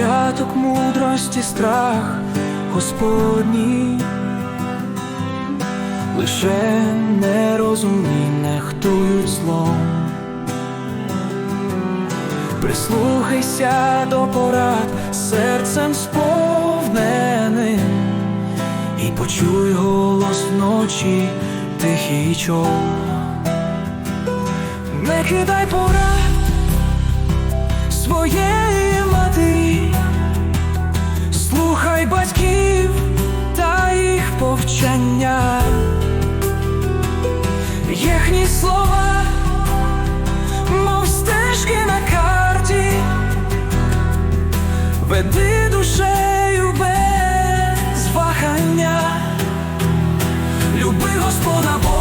початок мудрості страх Господній, лише нерозумні нехтують злом. Прислухайся до порад серцем сповненим і почуй голос вночі тихий чов. Не кидай порад своєї веди душею без вагання, люби Господа Бога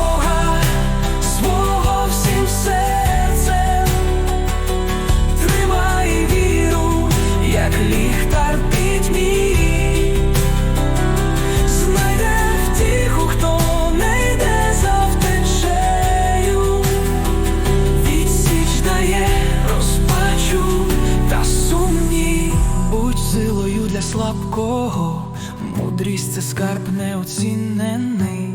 слабкого, мудрість це скарб неоцінений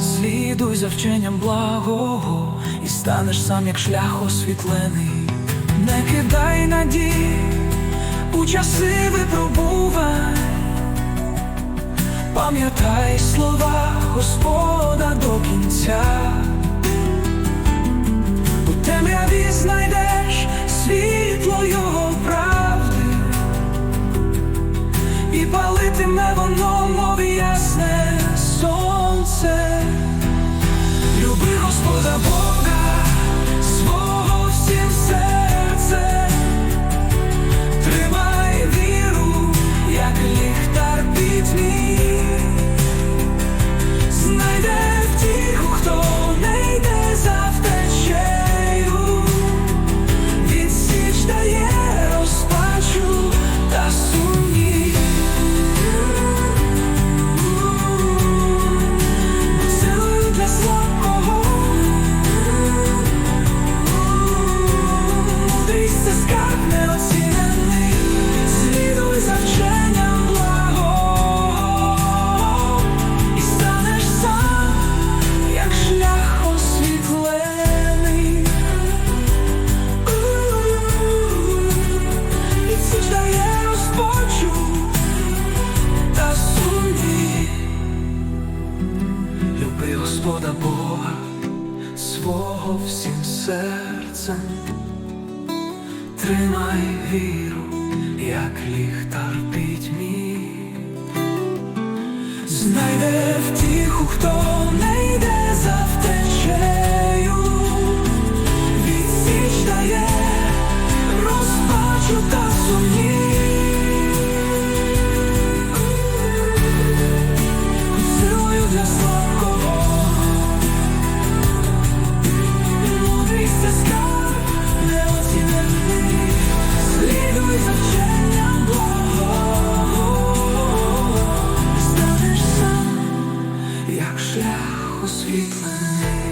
Слідуй за вченням благого і станеш сам, як шлях освітлений. Не кидай надій у часи випробувань, пам'ятай слова Господа до кінця. Палитиме воно, мов ясне сонце. Люби Господа Бога Люби Господа Бога свого всім серцем, тримай віру, як ліхтар пітьмі, знайде втіху, як шлях освітлений.